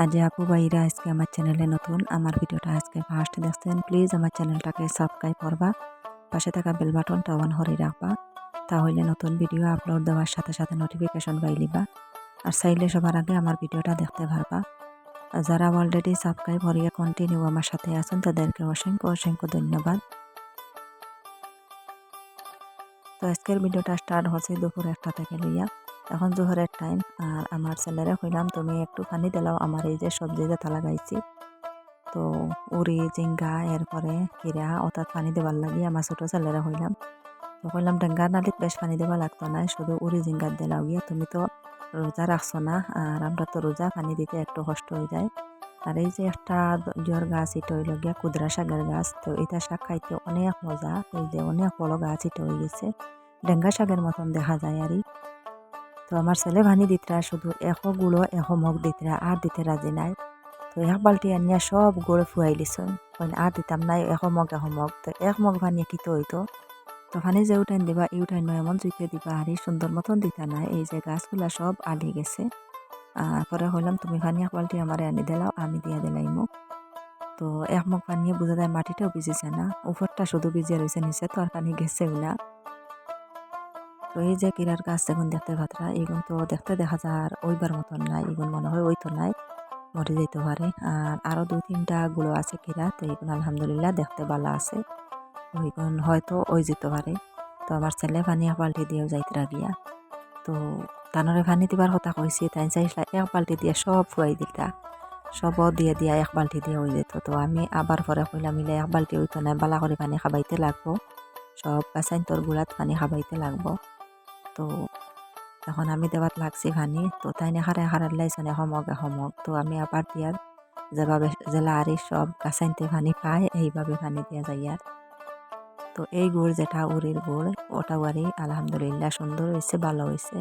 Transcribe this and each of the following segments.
আর যে আপু ভাইরা আজকে আমার চ্যানেলে নতুন, আমার ভিডিওটা আজকে ফার্স্ট দেখছেন প্লিজ আমার চ্যানেলটাকে সাবস্ক্রাইব করবা, পাশে থাকা বেল বাটনটা অন করে রাখবা, তাহলে নতুন ভিডিও আপলোড দেওয়ার সাথে সাথে নোটিফিকেশন পাইলিবা আর চাইলে সবার আগে আমার ভিডিওটা দেখতে পারবা। আর যারা অলরেডি সাবস্ক্রাইব করিয়া কন্টিনিউ আমার সাথে আছেন, তাদেরকে অসংখ্য অসংখ্য ধন্যবাদ। তো আজকের ভিডিওটা স্টার্ট হচ্ছে দুপুর একটা থেকে লইয়া। এখন জোহরের টাইম আর আমার ছেলেরা কইলাম, তুমি একটু পানি দিলাও আমার এই যে সবজি যেটা লাগাইছি তো উড়ি জিঙ্গা এরপরে কিরা অর্থাৎ পানি দেবার লাগি আমার ছোটো ছেলেরা কইলাম। তো কইলাম, ডেঙ্গার নালিত বেশ পানি দেওয়া লাগতো না, শুধু উড়ি জিঙ্গার দিলাও গিয়া। তুমি তো রোজা রাখছো না, আর আমরা তো রোজা পানি দিতে একটু কষ্ট হয়ে যায়। আর এই যে একটা জ্বর গাছ এটা হইল গিয়া কুদরা শাকের গাছ। তো এটা শাক খাইতে অনেক মজা, এই যে অনেক বড় গাছ এটা হয়ে গেছে। ডেঙ্গা শাকের মতন দেখা যায় আর তো আমার ছেলে ভানি দিতরা শুধু এশ গুঁড়ো এশ মগ দিতরা আর দিতে রাজি নাই। তো এক বালতি আনিয়া সব গুঁড়ো ফুয়াই লিছুন আর দিতাম নাই, এশ মগ এশ মগ। তো এক মগ ভানিয়ে কিতো হইতো? তো ভানি যে উঠাইন দিবা এই উঠাইন এমন জুইতে দিবা আর সুন্দর মতন দিতা নাই, এই যে গাছগুলা সব আলি গেছে। পরে হইলাম তুমি ভানি এক বালতি আমার আনি দিলাও, আমি দিয়া দিলাই মোক। তো এক মগ ভানিয়ে বুঝা যায় মাটিটাও ভিজেছে না উপরটা শুধু ভিজে রয়েছে নিচে তো আর পানি গেছে না তো এই যে কিরার গাছ যেগুন দেখতে ভাতরা, এগুন তো দেখতে দেখা যায় আর ওইবার মতন নাই, এগুন মনে হয় ওই তো নাই, মরে যেতে পারে। আর আরও দুই তিনটা গুলো আছে কিরা, তো এগুলো আলহামদুলিল্লাহ দেখতে ভালো আছে। ওইগুন হয়তো ওই যেতে পারে। তো আমার ছেলে পানি বাল্টি দিয়েও যাইতে গিয়া তো তানরে পানি দিবার কথা কইছি, তাই চাইছিলা এক বাল্টি দিয়ে সব ফুয়াই দিতা। সব দিয়ে দিয়া এক বাল্টি দিয়ে হয়ে যেত। তো আমি আবার পরে কইলাম মিলে এক বাল্টি হইতো না, বালা করে পানি খাবাইতে লাগবো। সব গাছাইন তোর গুড়াত পানি খাবাইতে লাগবো। তো তখন আমি দেওয়াত লাগছি ভানি। তো তাই হারে হারার লাইছনে সমক সমক তো আমি আবার দিয়ার যেভাবে জেলা আরি সব গাছাইনতে ভানি পায়, এইভাবে ভানি দিয়া যায় আর। তো এই গুড় যেটা, উড়ির গুড় ওটা আরি আলহামদুলিল্লাহ সুন্দর হয়েছে ভালো হয়েছে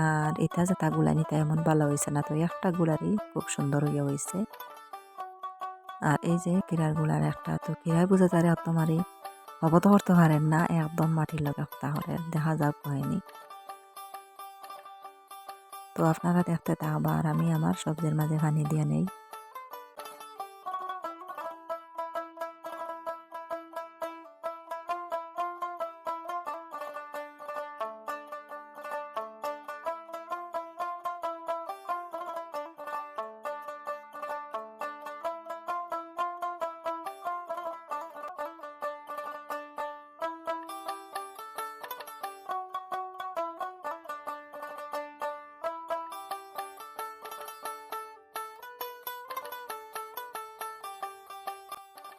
আর এটা যেটা গুলানিটা এমন ভালো হয়েছে না, তো একটা গুড়ারই খুব সুন্দর হইয়া হয়েছে আর এই যে কিরারগুলার একটা, তো কিরাই বুঝে তারে তোমারই হব তো করতে পারেন না একদম মাটির লগে তাহলে দেখা যাক হয়নি তো আপনারা দেখতে তা আবার আমি আমার সবজির মাঝে পানি দিয়ে নেই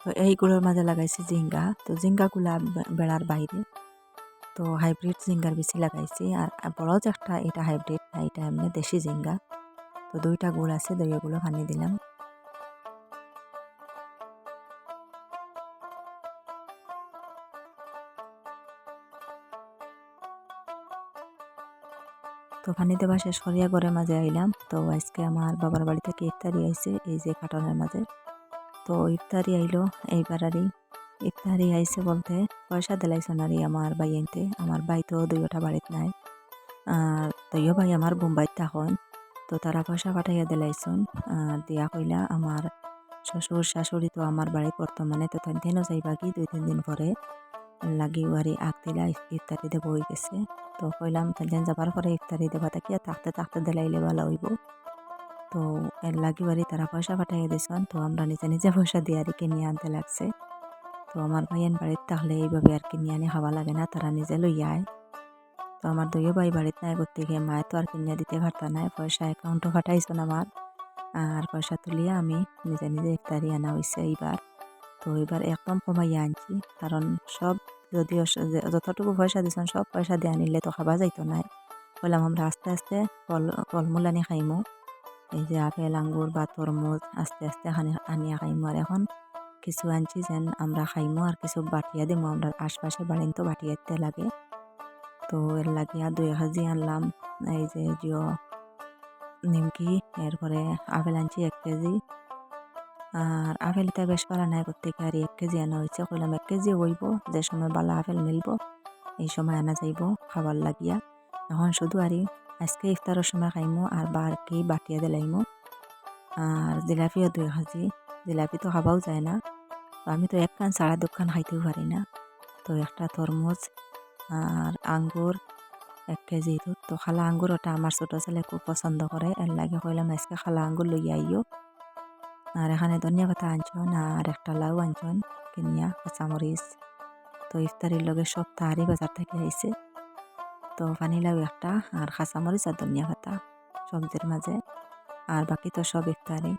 তো এইগুলোর মাঝে লাগাইছি জিঙ্গা তো জিঙ্গাগুলা বেড়ার বাইরে তো হাইব্রিড জিঙ্গার বেশি লাগাইছি আর বড় যে একটা এটা হাইব্রিড না এটা এমনি দেশি জিঙ্গা তো দুইটা গুড় আছে দুইগুলো পানি দিলাম তো পানি দেওয়া শেষ করিয়া ঘরের মাঝে আইলাম তো আজকে আমার বাবার বাড়ি থেকে ইফতারি আইছে এই যে কাটনের মাঝে তো ইফতারি আইলো এইবার আরই। ইফতারি আইসে বলতে পয়সা দিলাইছো নারী আমার বাই আনতে আমার বাই তো দুইটা বাড়িত নাই। আর তৈও ভাই আমার বোম্বাইত থাকুন। তো তারা পয়সা পাঠাইয়া দিলাইছুন। আর দিয়া কইলা আমার শ্বশুর শাশুড়ি তো আমার বাড়ি বর্তমানে তো তাই দিনও যাইবা কি দুই তিন দিন পরে। লাগি ওয়ারি আগ দিলা ইফতারি দেব হয়ে গেছে। তো কইলাম তাই যাবার পরে ইফতারি দেবা তাকিয়া থাকতে থাকতে দিলাইলে ভালো হইব। তো এর লাগি বাড়ি তারা পয়সা পাঠাইয়া দিয়েছেন তো আমরা নিজে নিজে পয়সা দিয়ে আর কিনে আনতে লাগছে। তো আমার ভাইয়ান বাড়িতে তাহলে এইভাবে আর কিনে আনি খাওয়া লাগে না, তারা নিজে লইয়া আয়। তো আমার দুইও ভাই বাড়িতে নাই করতে গিয়ে মায়ে তো আর কিনে দিতে পারত নাই পয়সা অ্যাকাউন্টও পাঠাইছেন আমার। আর পয়সা তুলিয়া আমি নিজে নিজে ইফতারি আনা হয়েছে এইবার। তো এবার একদম কমাইয়া আনছি, কারণ সব যদিও যতটুকু পয়সা দিছেন, সব পয়সা দিয়ে আনিলে তো খাবা যাইতো নাই বললাম আমরা আস্তে আস্তে ফল, ফলমূল আনি খাইমো। এই যে আপেল, আঙ্গুর বা তরমুজ আস্তে আস্তে আনিয়া খাইমো। আর এখন কিছু আনছি যেন আমরা খাইমো আর কিছু বাটিয়া দিমো। আমরা আশপাশে বাড়িন তো বাটিয়াতে লাগে। তো এর লাগিয়া দুই কেজি আনলাম। এই যে জিও নিমকি, এরপরে আপেল আনছি এক কেজি। আর আপেলটা বেশ পারা নাই করতে আর এক কেজি আনা হয়েছে। কইলাম এক কেজি হইব, যে সময় বালা আপেল মিলব, এই সময় আনা যাইব খাবার লাগিয়া। এখন শুধু আরি আজকে ইফতারের সময় খাইমো আর বারকেই বাটিয়া দিলাইমো। আর জিলাপিও দুই কেজি জিলাপি তো খাবাও যায় না। তো আমি তো এক কান সারা দোকান খাইতেও পারি না। তো একটা তরমুজ আর আঙ্গুর, এক কেজি তো খালা আঙ্গুর ওটা আমার ছোট ছেলে খুব পছন্দ করে। এর লাগে কইলাম আজকে খালা আঙ্গুর লইয়া আইও। আর এখানে ধনিয়া পাতা আনছন আর একটা লাউ আনছন, কিনিয়া, কাঁচামরিচ। তো ইফতারির লগে সব তাহারি বাজার থেকে আইছে। তো পানি লাউ একটা, আর কাঁচামরিচ আর ধনিয়া পাতা, সবজির মাঝে। আর বাকি তো সব ইফতারি।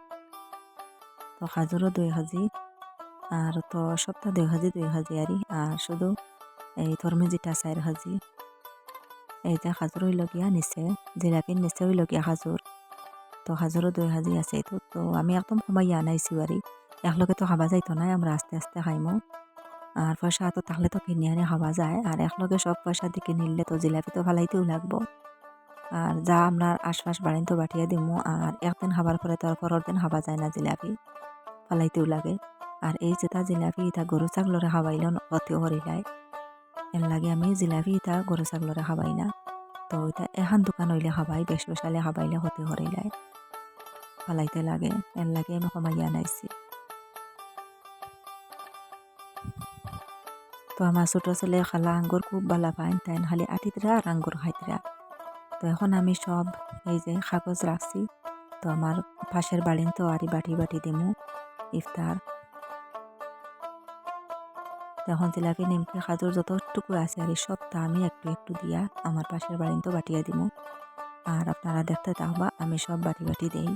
তো খাজুরও দুই কেজি আর তো সপ্তাহ দুই কেজি দুই কেজি আরি আর শুধু এই তরমুজিটা চার কেজি এই যে খাজুর হইল গিয়া নিচে, জিলাপির নিচে হইল গিয়া খাজুর। তো খাজুরও দুই কেজি আছে তো তো আমি একদম কমাইয়া আনাইছি আরি একলগে তো খাবা যাইতো নাই, আমরা আস্তে আস্তে খাইমো। আর পয়সা তো তাহলে তো কিনে আনে খাওয়া যায়। আর একলগে সব পয়সা দিকে নিলে তো জিলাপি তো ফালাইতেও লাগবো। আর যা আপনার আশপাশ বাড়িন তো বাটিয়ে দিমু, আর একদিন খাবার পরে তার পরের দিন খাওয়া যায় না জিলাপি। ফালাইতেও লাগে। আর এই যেটা জিলাপি এটা গরু ছাগলরে খাওয়াইল অতিও করিলাই এর লাগে আমি জিলাপি এটা গরু ছাগলরে খাওয়াই না। তো এটা এখান দোকান হইলে খাবাই বেশ বেশালে খাবাইলে ক্ষতি করিলাই ফালাইতে লাগে। এর লাগে আমি কমাইয়া আনাইছি। তো আমার ছোট ছেলে খালা আঙ্গুর খুব ভালো পায় তাই খালি আটিতরা আর আঙ্গুর খাইতরা তো এখন আমি সব এই যে কাগজ রাখছি তো আমার পাশের বাড়িন তো আরই বাটি বাটি দিমু ইফতার তখন জিলাপি নিমকি খাজুর যতটুকু আছে আর এই সবটা আমি একটু একটু দিয়া আমার পাশের বাড়িন তো বাটিয়া দিমু আর আপনারা দেখতে থাকবা আমি সব বাটি বাটি দেই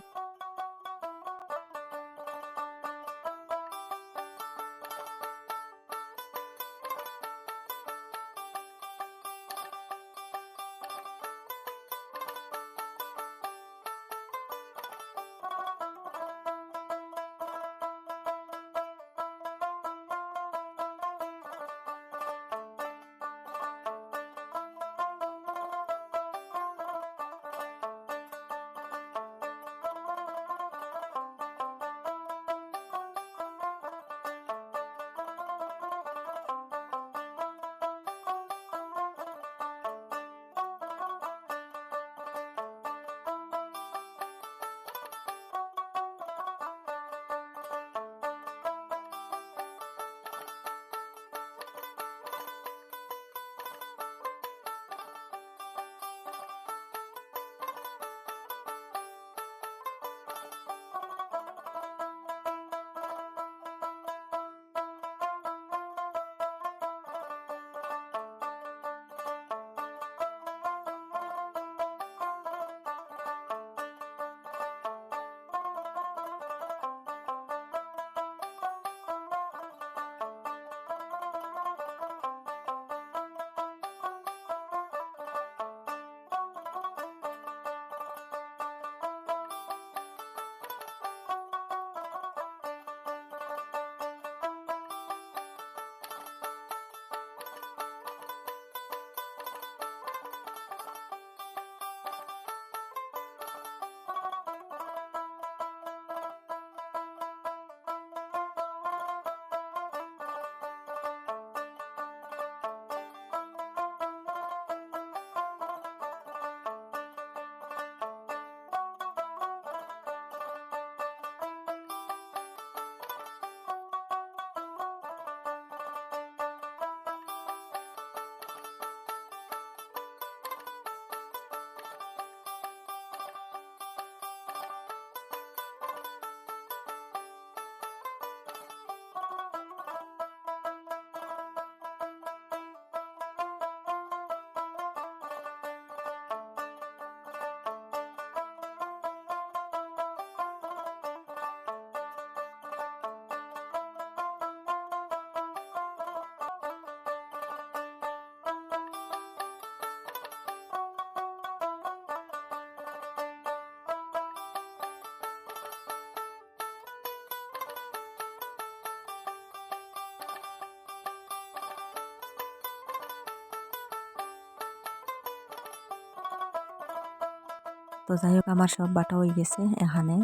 তো যাই হোক আমার সব বাটা হয়ে গেছে এখানে।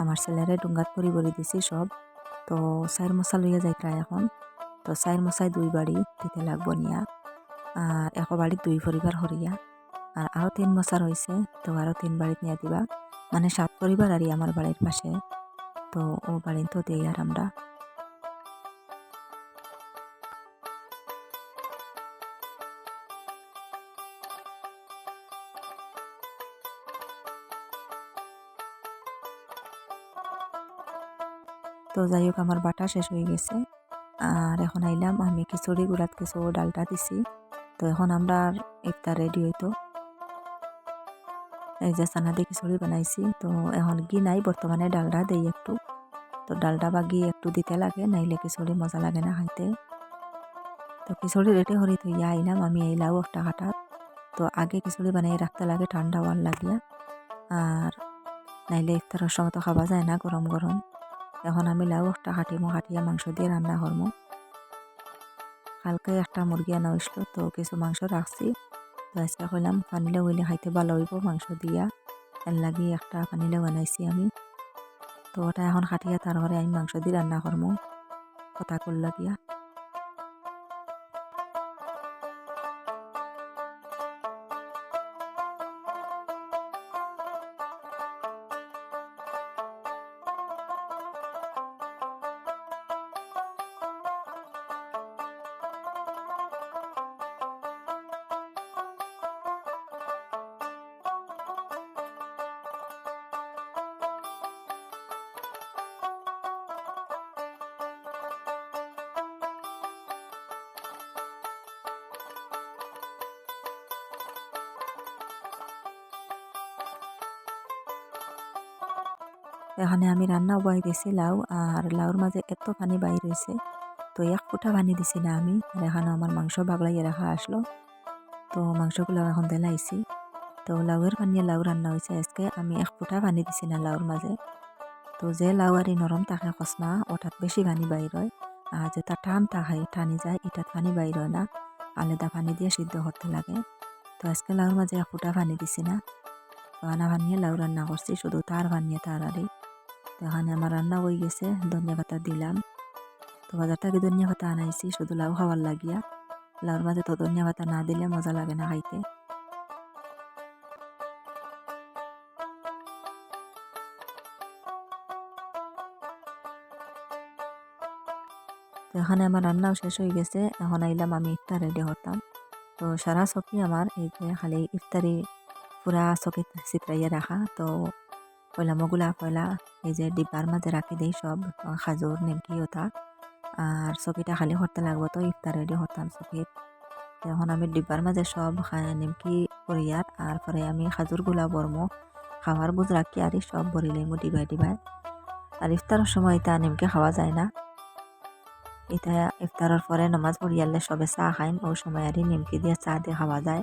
আমার ছেলেরে ডুঙ্গাত পরি বলি দিছি সব। তো চাইর মশা লইয়া যাই প্রায় এখন। তো চাইর মশাই দুই বাড়ি দিতে লাগবো নিয়া। আর এক বাড়িত দুই পরিবার হরিয়া আর আরও তিন বছর হয়েছে তো আরও তিন বাড়িত নিয়ে দিবা। মানে সাত পরিবার আরই আমার বাড়ির পাশে। তো ও বাড়ি তো দিই আর আমরা। তো যাই হোক, আমার বাটা শেষ হয়ে গেছে। আর এখন আইলাম, আমি খিচুড়ি গুড়াত কিছু ডালটা দিছি। তো এখন আমরা ইফতার রেডি হইতো। এই যে চানা দিয়ে খিচুড়ি বানাইছি, তো এখন ঘি নাই, বর্তমানে ডালটা দেই একটু। তো ডালটা বা ঘি একটু দিতে লাগে, নাইলে খিচুড়ি মজা লাগে না খাইতে। তো খিচুড়ি রেডি হরি থইয়া আইলাম, আমি আইলাও একটা হাটাত। তো আগে খিচুড়ি বানিয়ে রাখতে লাগে, ঠান্ডা হওয়ার লাগিয়া। আর নাইলে ইফতারের সময় তো খাওয়া যায় না গরম গরম এখন আমি লাউ, একটা হাঁটিমো হাঁটিয়া মাংস দিয়ে রান্না করব কালকে একটা মুরগি আনা হয়েছিল তো কিছু মাংস রাখছি। তো আজকে কইলাম পানিলেও হইলে খাইতে ভালো হইব মাংস দিয়া। এর লাগি একটা পানিলে বানাইছি আমি। তো ওটা এখন খাটিয়া তারপরে আমি মাংস দিয়ে রান্না করব কথা করল গিয়া। এখানে আমি রান্না বয় দিছি লাউ, আর লাউর মাঝে এত পানি বাইর হয়েছে তো এক ফুটা পানি দিছি না আমি। আর এখানে আমার মাংস বাগলাইয়ে রাখা আসলো, তো মাংসগুলো এখন দেলাইছি। তো লাউয়ের পানি, লাউ রান্না হয়েছে আজকে। আমি এক ফুটা পানি দিছি না লাউর মাঝে। তো যে লাউ আর নরম থাকে কসমা ওটাত বেশি পানি বাইর হয় আর যেটা টান থাকে টানি যায়, এটাত পানি বাইর হয় না। আলাদা পানি দিয়ে সিদ্ধ করতে লাগে। তো আজকে লাউর মাঝে এক ফুটা পানি দিছি না। তো আনা ভানিয়ে লাউ রান্না করছি, শুধু তার ভানিয়ে তার আরই। তো এখানে আমার রান্না হয়ে গেছে ধনিয়া পাতা দিলাম। তো বাজার থেকে ধনিয়া পাতা আনাইছি, শুধু লাউ খাওয়ার লাগিয়া। লাউর মাঝে তো ধনিয়া পাতা না দিলে মজা লাগে না খাইতে। তো এখানে আমার রান্নাও শেষ হয়ে গেছে, এখন আইলাম আমি ইফতার রেডি হতাম। তো সারা চকি আমার, এই যে খালি ইফতারি পুরা চকি চিত্রাইয়া রাখা, তো পয়লা মগুলা পয়লা এই যে ডিব্বার মাঝে রাখি দেই সব খাজুর, নিমকি ওটা আর চকিটা খালি করতে লাগবো তো, ইফতার রেডি হতাম চকিত এখন আমি ডিব্বার মাঝে সব নিমকি করিয়ার আর পরে আমি খাজুরগুলা বরমো। খাওয়ার বুঝ রাখি আর সব বরিলে মো ডিবাই ডিবাই। আর ইফতারের সময় এটা নিমকি খাওয়া যায় না। এটা ইফতারের পরে নামাজ পড়িয়ালে সবে চা খাইন ওই সময় আর নিমকি দিয়ে চা দিয়ে খাওয়া যায়।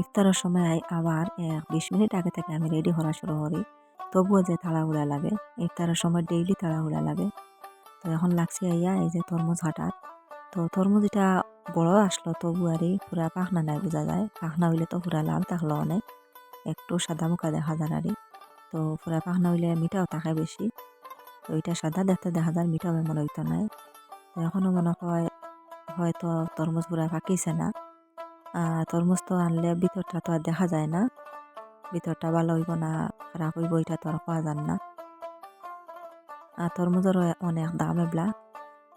ইফতারের সময় আবার এক বিশ মিনিট আগে থেকে আমি রেডি করা শুরু করি। তবুও যে তাড়াহুড়া লাগে, ইফতারের সময় ডেইলি তাড়াহুড়া লাগে। তো এখন লাগছে আইয়া এই যে তরমুজ হাঁটার। তো তরমুজ এটা বড় আসলো, তবু আর পুরা পাখনা নাই বোঝা যায়। পাখনা হইলে তো পুরা লাল থাকল অনেক। একটু সাদা মুখা দেখা যায় আর তো পুরা পাখনা হইলে মিঠাও থাকে বেশি। তো এটা সাদা দেখতে দেখা যায়, মিঠাও এমন হইতো নাই। তো এখনও মনে হয়, হয়তো তরমুজ পুরা পাকিছে না। তরমুজ তো আনলে ভিতরটা তো আর দেখা যায় না। ভিতরটা ভালো হইব না, খারাপ হইব, এটা তো আর পাওয়া যান না। আর তরমুজের অনেক দাম এবলা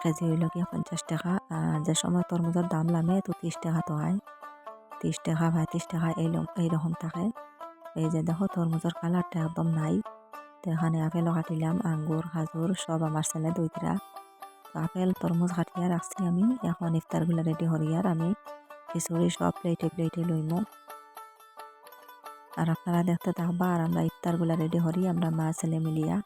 কেজি হইল কি পঞ্চাশ টাকা। আর যে সময় তরমুজের দাম লামে তো ত্রিশ টাকা তো হয়। ত্রিশ টাকা পঁয়ত্রিশ টাকা এই এইরকম থাকে। এই যে দেখো তরমুজের কালারটা একদম নাই। তো এখানে আপেলও কাটিলাম, আঙ্গুর খাজুর সব আমার ছেলে দুইটা আপেল তরমুজ কাটিয়া রাখছি আমি। এখন ইফতারগুলো রেডি হরিয়ার আমি। খিচুড়ি সব প্লেটে প্লেটে লইমো। আর আপনারা দেখতে থাকবা, আর আমরা ইফতারগুলা রেডি হরি আমরা মা ছেলে মিলিয়া।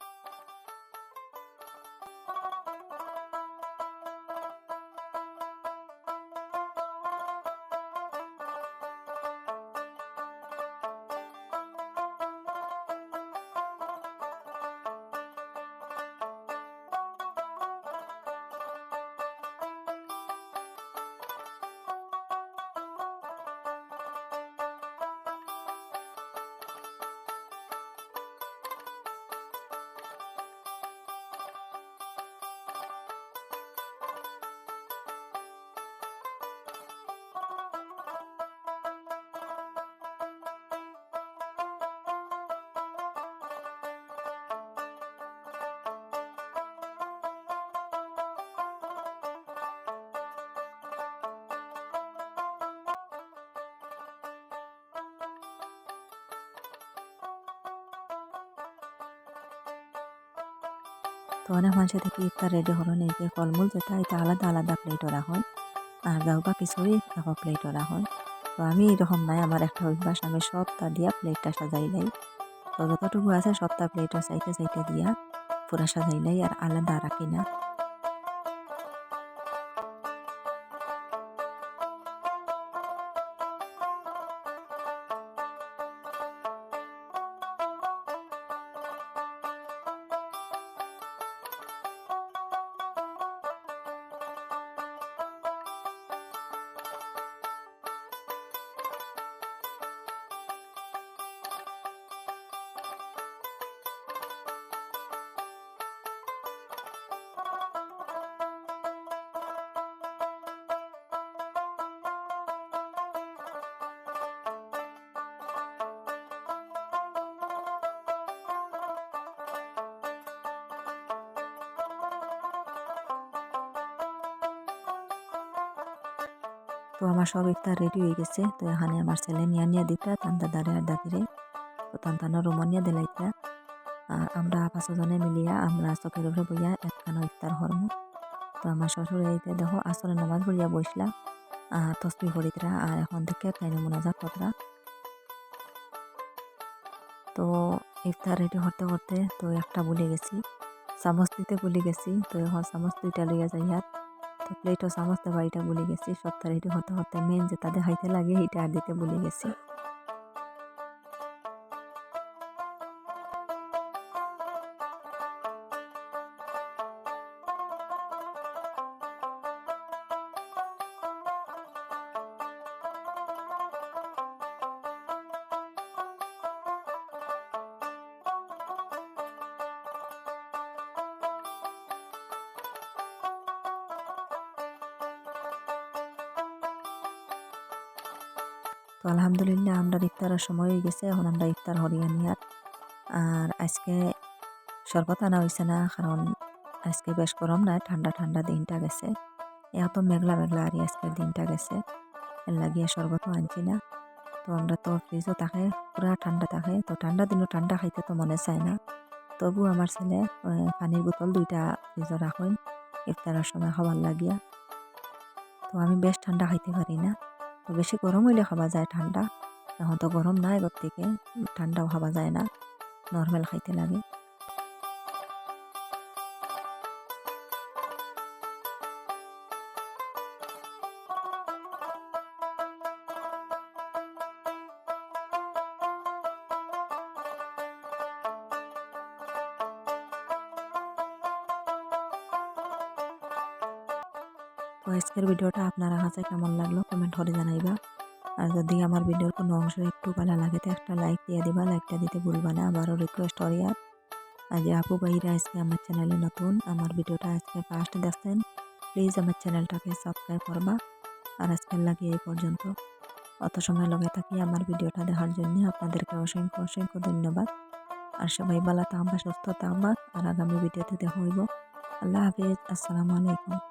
তো অনেক মানুষের থেকে ইফতার রেডি হলো যে ফলমূল যেটা এটা আলাদা আলাদা প্লেট ওরা হয়। আর যাও বা খিচুড়ি প্লেট ওরা হয়। তো আমি এরকম নাই, আমার একটা অভ্যাস, আমি সবটা দিয়া প্লেটটা সাজাই লাই তো যতটুকু আছে সবটা প্লেটও চাইতে চাইতে দিয়া পুরা সাজাই লাই আর আলাদা রাখি না। তো আমার সব ইফতার রেডি হয়ে গেছে। তো এখানে আমার ছেলে নিয়া নিয়া দিতা তান্তা দাঁড়ে আর দাদিরে তো তান্তানো রুমন নিয়ে দিলাইতা আর আমরা পাঁচজনে মিলিয়া আমরা চকের উপরে বইয়া একখানো ইফতার হরমু তো আমার শ্বশুর এইতে দেখো আসলে নামাজ পড়িয়া বসলা। আর তসবি হরিতরা আর এখন থেকে তাইনে মোনাজাত কতরা তো ইফতার রেডি করতে করতে তো একটা ভুলে গেছি। দিতে ভুলে গেছি। তো এখন দুইটা লইয়া যাই হাত তো প্লেটও চামচ দেওয়া এটা ভুলে গেছি, সপ্তাহ এটি হতে হতে মেন যে তাদের হাইতে লাগে, এটা আর দিতে ভুলে গেছি। তো আলহামদুলিল্লাহ আমরা ইফতারের সময় হয়ে গেছে, এখন আমরা ইফতার হরিয়া নিয়ার আর আজকে শরবত আনা হয়েছে না, কারণ আজকে বেশ গরম না, ঠান্ডা ঠান্ডা দিনটা গেছে। এত মেঘলা মেঘলা, আর আজকে দিনটা গেছে। লাগিয়ে শরবতও আনছি না। তো আমরা তো ফ্রিজও থাকে, পুরা ঠান্ডা থাকে। তো ঠান্ডা দিনও ঠান্ডা খাইতে তো মনে চায় না। তবু আমার ছেলে পানির বোতল দুইটা ফ্রিজও রাখুন, ইফতারের সময় খাবার লাগিয়া। তো আমি বেশ ঠান্ডা খাইতে পারি না। তো বেশি গরম হইলে খাওয়া যায় ঠান্ডা। এখন তো গরম নাই থেকে, ঠান্ডাও খাওয়া যায় না। নর্মাল খাইতে লাগে। তো আজকের ভিডিওটা আপনারা কাছে কেমন লাগল কমেন্ট করে জানাইবা। আর যদি আমার ভিডিওর কোনো অংশ একটু ভালো লাগে তো একটা লাইক দিয়ে দিবা লাইকটা দিতে ভুলবা না। আবারও রিকোয়েস্ট করি আর। আজ আপু ভাইরা আজকে আমার চ্যানেলে নতুন, আমার ভিডিওটা আজকে ফার্স্ট দেখছেন প্লিজ আমার চ্যানেলটাকে সাবস্ক্রাইব করবা। আর আজকের লাগে এই পর্যন্ত। অত সময় লগে থাকি আমার ভিডিওটা দেখার জন্য। আপনাদেরকে অসংখ্য অসংখ্য ধন্যবাদ। আর সবাই ভালো থাকবা, সুস্থ থাকবা। আর আগামী ভিডিওতে দেখা হইব। আল্লাহ হাফিজ। আসসালামু আলাইকুম।